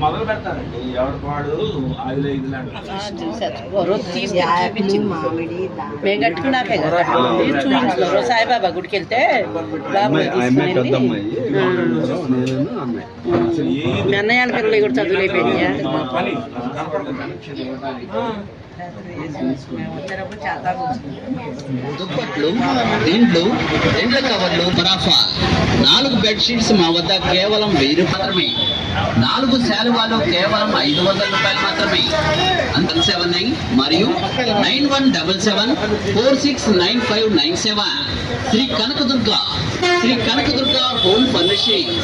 మొదలు పెడతానండి ఎవరి పాడు ఐదు ఐదు మేము కట్టుకున్నాకే కదా. చూపించుకోరు సాయిబాబా గుడికి వెళ్తే మీ అన్నయ్య పిల్లలు కూడా చదువులు అయిపోయినాయా? దుప్పట్లు దిండ్లు కవర్లు పరాఫా నాలుగు బెడ్షీట్స్ మా వద్ద కేవలం వెయ్యి రూపాయలు మాత్రమే. నాలుగు శాలువాలు కేవలం ఐదు వందల రూపాయలు మాత్రమే. అంత సెవెన్ నైన్ మరియు nine one double seven four six nine five nine seven. Sri Kanakadurga Sri Kanakadurga home furnishing.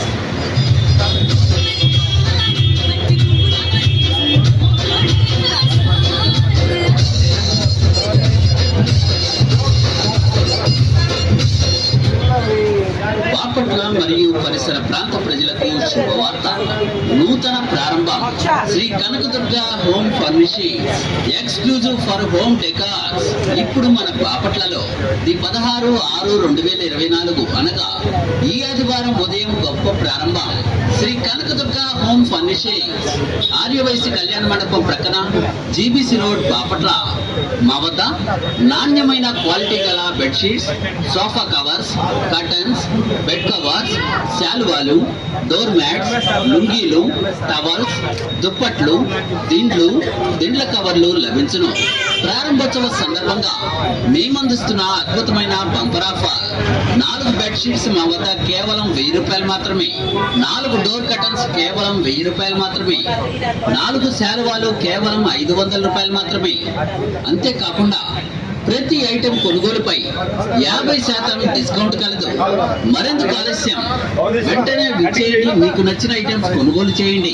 Home decors ఇప్పుడు మన బాపట్లలో ది పదహారు ఆరు రెండు వేల ఇరవై నాలుగు అనగా ఈ ఆదివారం ఉదయం గొప్ప ప్రారంభం. శ్రీ కనకదుర్గ హోమ్ ఫర్నిషింగ్ ఆర్యవైశ్య కళ్యాణ మండపం ప్రక్కన జీబీసీ రోడ్ బాపట్ల. మా వద్ద నాణ్యమైన క్వాలిటీ గల bedsheets sofa covers curtains bed covers శాలువాలు డోర్ మ్యాట్స్ లుంగీలు టవల్స్ దుప్పట్లు దిండ్లు దిండ్ల కవర్లు లభించును. ప్రారంభోత్సవ సందర్భంగా మేమందిస్తున్న అద్భుతమైన బంపర్ ఆఫర్ నాలుగు బెడ్షీట్స్ మా వద్ద కేవలం వెయ్యి రూపాయలు మాత్రమే. నాలుగు డోర్ కటన్స్ కేవలం వెయ్యి రూపాయలు మాత్రమే. నాలుగు శాలువాలు కేవలం ఐదు వందల రూపాయలు మాత్రమే. అంతేకాకుండా ప్రతి ఐటెం కొనుగోలుపై యాభై శాతం డిస్కౌంట్ కలదు. మరెందుకు ఆలస్యం వెంటనే విచ్చేయండి. మీకు నచ్చిన ఐటమ్స్ కొనుగోలు చేయండి.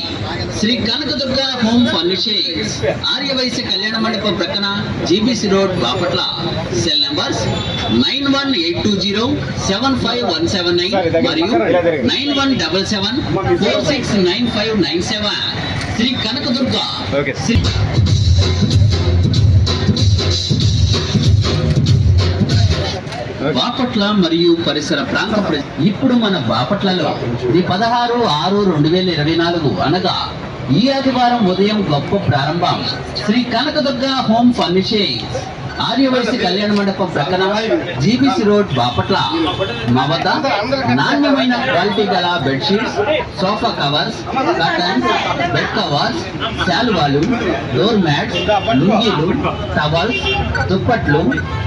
Sri Kanakadurga home furnishings. Aryavysya కళ్యాణ మండపం ప్రక్కన GBC road Bapatla. Cell numbers nine one eight two zero seven five one seven nine మరియు nine one double seven four six nine five nine seven. Sri Kanakadurga. Sri Bapatla మరియు పరిసర ప్రాంత ఇప్పుడు మన బాపట్లలో ఈ పదహారు ఆరు రెండు వేల ఇరవై నాలుగు అనగా ఈ ఆదివారం ఉదయం గొప్ప ప్రారంభం. శ్రీ కనకదుర్గ హోమ్ ఫర్నిషింగ్ ఆర్యవైశ్య కళ్యాణ మండపం ప్రక్కన జీబీసీ రోడ్ బాపట్ల మా వద్ద నాణ్యమైన క్వాలిటీ గల bedsheets sofa covers curtains bed covers శాలువాలు డోర్ మ్యాట్స్ లుంగీలు టవల్స్ దుప్పట్లు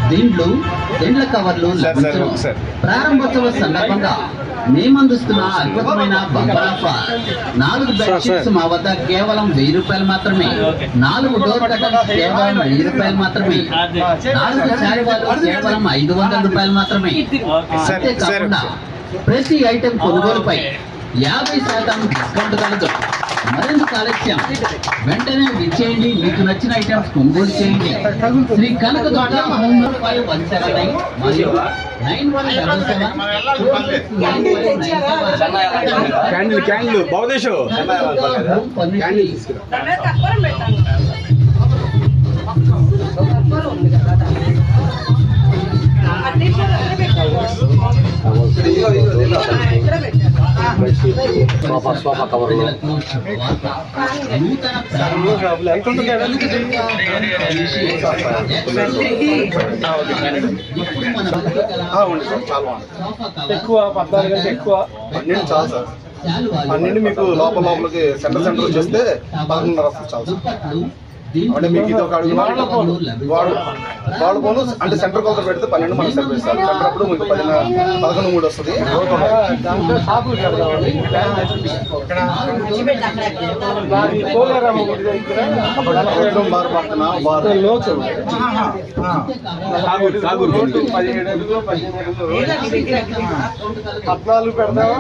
దిండ్లు దిండ్ల కవర్లు లభించును ప్రారంభోత్సవ సందర్భంగా మేమందిస్తున్న అద్భుతమైన బంపర్ ఆఫర్. నాలుగు బెడ్షీట్స్ మా వద్ద కేవలం వెయ్యి రూపాయలు మాత్రమే. నాలుగు డోర్ కటన్స్ కేవలం వెయ్యి రూపాయలు మాత్రమే. నాలుగు శారీవాలు కేవలం ఐదు వందల రూపాయలు మాత్రమే. అంతేకాకుండా ప్రతి ఐటెం కొనుగోలుపై యాభై శాతం డిస్కౌంట్ కలదు మరింత ఆలస్యం. వెంటనే విచ్చేయండి మీకు నచ్చిన ఐటమ్స్ కొనుగోలు చేయండి. Sri Kanaka Durga home five one seven nine మరియు nine one double seven candle candle ఉంది సార్ చాలా ఎక్కువ పద్నాలుగు గంటలు ఎక్కువ. పన్నెండు చాలు సార్. పన్నెండు మీకు లోపల లోపలికి సెంటర్ సెంటర్ వచ్చేస్తే పదకొండున్నర చాలు సార్. అంటే మీకు ఇది ఒక అడుగు వాడు వాడు పోను అంటే సెంటర్ కొలత పెడితే పన్నెండు మనకి సరిపోతుంది సెంటర్ అప్పుడు మీకు పదిహేను పదకొండు మూడు వస్తుంది. బారు పక్కన బారు. పద్నాలుగు పెడతావా?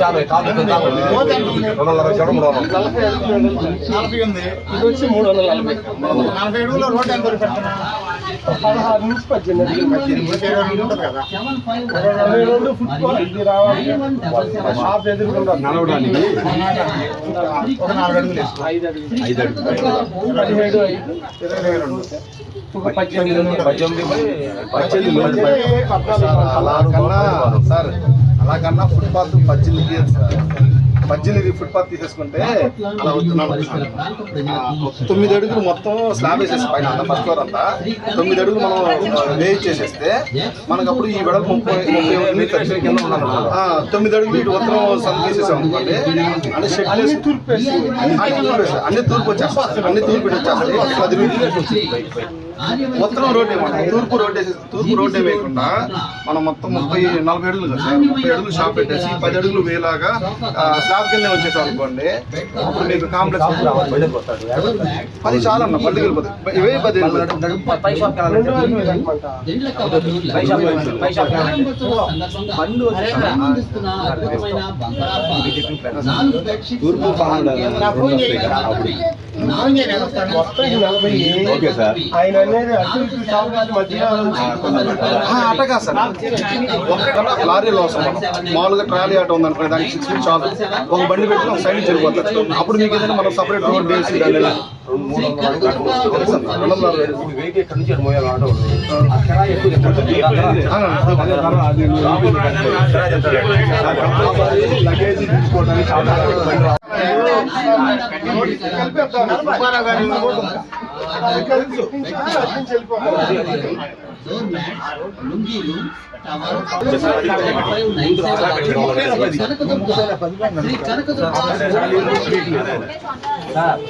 చాలా కాదు రెండున్నర చెడు మూడు వందలు. నలభై ఉంది ఇది వచ్చి మూడు వందల నలభై. నలభై అడుగులో రోడ్డు ఎంత వరకు పెడుతున్నా పదహారు నుంచి పద్దెనిమిది పద్దెనిమిది ఇరవై రెండు ఉంటుంది కదా. ఇరవై రెండు ఫుట్బాల్ ఇది రావాలి. షాప్ ఎదురుకుండా నడవడానికి. ఒక నాలుగు అడుగులు వేసుకో. ఐదు అడుగులు. ఐదు అడుగులు. పదిహేడు ఐదు ఇరవై రెండు. ఒక పద్దెనిమిది పద్దెనిమిది అలా కన్నా సార్. అలా కన్నా ఫుట్పాత్ పద్దెనిమిది సార్. పద్దెనిమిది ఫుట్పాత్ తీసేసుకుంటే అలా వస్తున్నాను తొమ్మిది అడుగులు మొత్తం స్లాబ్ వేసేసి పైన అంతా ఫస్ట్ ఫ్లోర్ అంతా. తొమ్మిది అడుగులు మనం వేయి చేసేస్తే మనకు అప్పుడు ఈ వెడల్పు ముప్పై ముప్పై ఒకటి ఖర్చు కింద ఉన్నాను ఆ, తొమ్మిది అడుగులు ఇటు ఉత్తరం సన్ తీసేసాం అనుకోండి. అంటే షెడ్ అన్ని తూర్పు వేసి అన్ని తూర్పు వేస్తాయి. అన్ని తూర్పు వచ్చేస్తాయి. అన్ని తూర్పు వచ్చేస్తాయి. పది రూపాయలు మొత్తం రోడ్ ఏమంటారు తూర్పు రోడ్ వేసేసి తూర్పు రోడ్ వేయకుండా మనం మొత్తం ముప్పై నలభై అడుగులు కదా సార్ ముప్పై అడుగులు షాప్ పెట్టేసి పది అడుగులు వేలాగా ఆ, స్లాబ్ కింద వచ్చేసాం అనుకోండి అప్పుడు మీకు కాంప్లెక్స్ పది చాలా అన్న పది ఇవే పది తూర్పు ఓకే సార్. ఆయన అనేది అటు ఇటు మధ్య సార్. లారీలో వస్తాం మనం. మామూలుగా ట్రాలీ ఆటో ఉంది అనుకోండి దానికి సిక్స్ ఫీట్ చాలు ఒక బండి పెట్టి ఒక సైడ్ చెడిపోతుంది అప్పుడు మీకు ఏదైనా మనం సపరేట్ రోడ్ వేసి దాన్ని. లగేజ్ తీసుకోవడానికి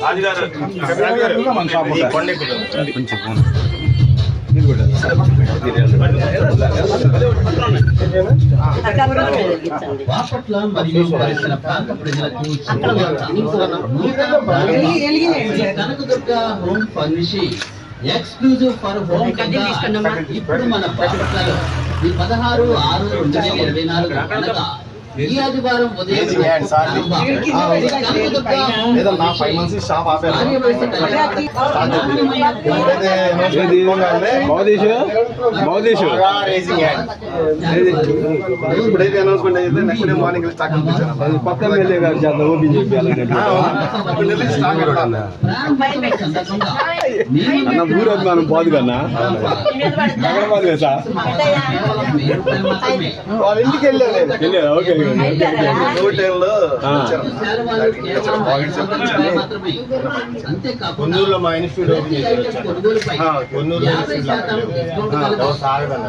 చాలా సుబ్బారావు గారి బాపట్ల మరియు పరిసర ప్రాంత ప్రజలకు శుభవార్త. Sri Kanakadurga home furnishing exclusive for home ఇప్పుడు మన బాపట్లలో ఈ పదహారు ఆరు రెండు వేల ఇరవై నాలుగు అనగా ఆదివారం ఉదయం నా ఫైవ్ మంత్స్ షాప్ ఆపారు. ఇప్పుడైతే అనౌన్స్మెంట్ అయితే నెక్స్ట్ డే మార్నింగ్ స్టాక్ పంపించాను పక్క ఎమ్మెల్యే గారు చేత ఓపెన్ చేయాలి స్టాక్ అన్న ఊరు అభిమానం పోదు కన్నా. నగరపాదు కదా. వాళ్ళ ఇంటికి వెళ్ళాను ఓకే. కొన్నూరులో మా ఇన్స్టిట్యూట్ ఓపెన్ చేశారు కొనుగోలుపై ఆ, కొన్నూరు యాభై శాతం డిస్కౌంట్ కలదు.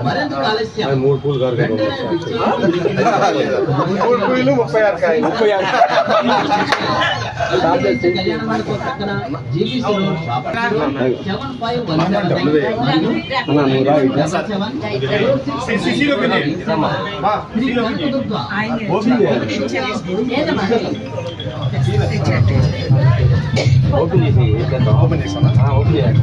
మరింత ఆలస్యం మూడు పూలు విచ్చేసి మూడు పూలు ముప్పై ఆరు ముప్పై ఆరు కళ్యాణ మండపం పక్కన GBC road shop seven five one seven అన్న నువ్వు రా ఇట్లా. సిసిలో పెట్టండి. శ్రీ కనకదుర్గ ఓపెన్ చేయాలి ఓపెన్ చేసి ఓపెన్ చేశాను ఓపెన్ చేయాలి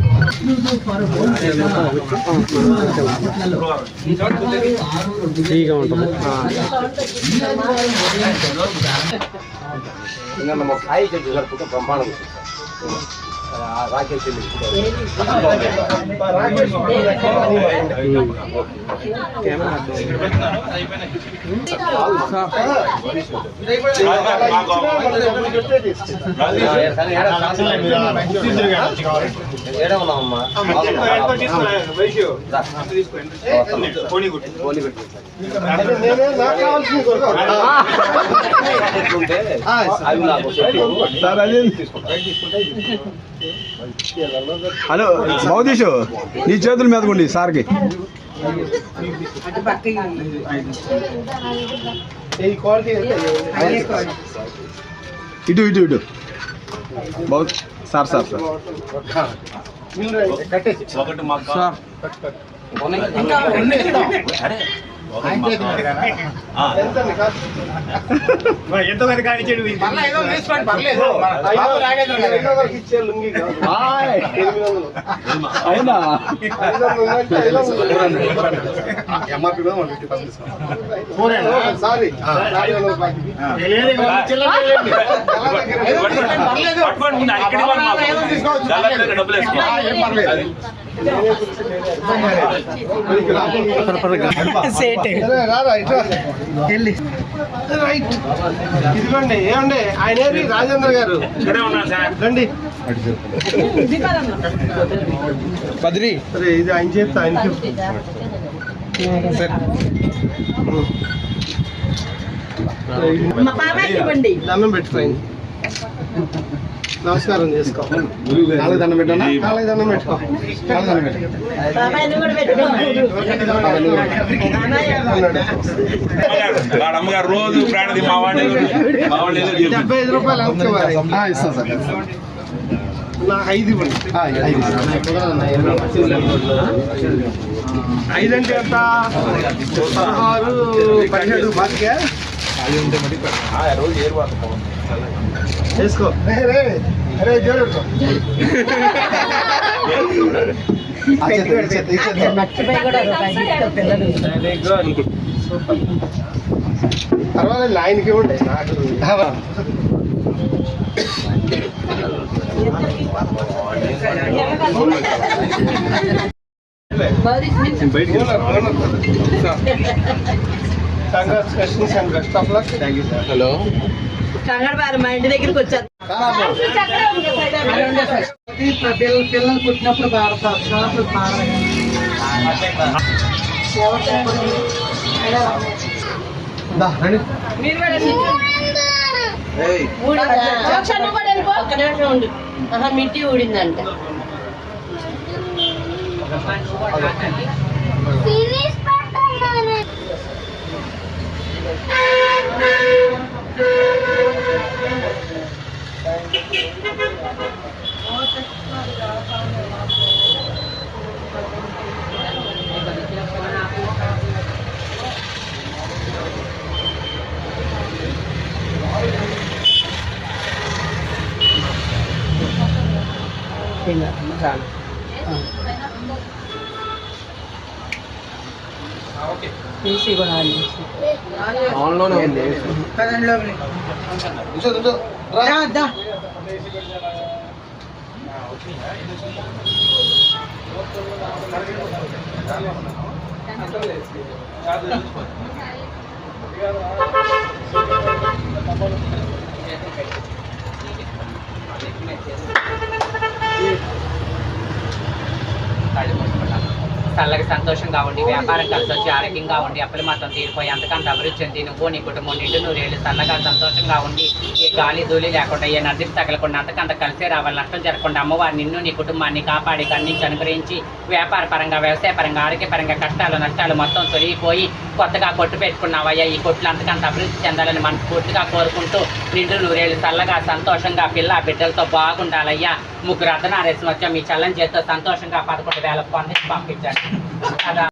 ఎక్స్క్లూజివ్ ఫర్ హోమ్ బాపట్లలో ఈ పదహారు ఆరు రెండు వేల ఫ్రీగా ఉంటాము. ఈ ఆదివారం ఉదయం నిన్న మా సాయి హలో భౌదీషు నీ చేతుల మీద ఉండి సార్కి. ఇటు ఇటు ఇటు. Sir sir sir. సార్. ఎంతో మంది కానిచ్చాడు డబ్బులు రైట్. ఇదిగోండి ఏమండి? ఆయన ఏరి రాజేంద్ర గారు. రండి. బద్రి. సరే. ఇది ఆయన బాబాయ్ ఇవ్వండి. దండం పెట్టుకోండి నమస్కారం చేసుకో. నాలుగు దండం పెట్టా నాలుగు దండం పెట్టుకో నాలుగు దండం పెట్టుకో అమ్మగారు రోజు ప్రాణది మా డెబ్బై ఐదు రూపాయలు అంతే మరి ఇస్తాం సార్ ఐదు ఐదు అంటే ఎంత? పదిహేడు బాగా రోజు ఏర్పాటు చేసుకో పర్వాలేదు ఆయనకి ఇవ్వండి నాకు. లక్ హలో కంగారు మా ఇంటి దగ్గరికి వచ్చారు. పిల్లలు పిల్లలు పుట్టినప్పుడు పాడతారు చిన్నప్పుడు పాడరు మీరు కూడా ఊడిందా? ఒక్క నిమిషం ఉండు ఆహా, మిట్టి ఊడిందంట తీసి కూడా ఆన్ చేసి. ఆన్లోనే ఉంది దా, దా. చల్లగా సంతోషంగా ఉండి వ్యాపారం కలిసి వచ్చి ఆరోగ్యంగా ఉండి అప్పులు మాత్రం తీరిపోయి అంతకంత అభివృద్ధి చెంది నువ్వు నీ కుటుంబం నిండు నువ్వు రేళ్ళు చల్లగా సంతోషంగా ఉండి ఏ గాలి ధూళి లేకుండా ఏ నదికి తగలకుండా అంతకంత కలిసే రావాలి నష్టం జరగకుండా అమ్మవారు నిన్ను నీ కుటుంబాన్ని కాపాడి కన్నించి అనుగ్రహించి వ్యాపార పరంగా వ్యవసాయ పరంగా ఆరోగ్యపరంగా కష్టాలు నష్టాలు మొత్తం తొలగిపోయి కొత్తగా కొట్టు పెట్టుకున్నావయ్యా. ఈ కొట్లు అంతకంత అభివృద్ధి చెందాలని మనస్ఫూర్తిగా కోరుకుంటూ నిండు నూరేళ్ళు చల్లగా సంతోషంగా పిల్ల బిడ్డలతో బాగుండాలయ్యా. ముగ్గురు అర్ధనారేసి వచ్చా. మీ చల్లని చేతితో సంతోషంగా పదకొండు వేల పొంది పంపించండి. కదా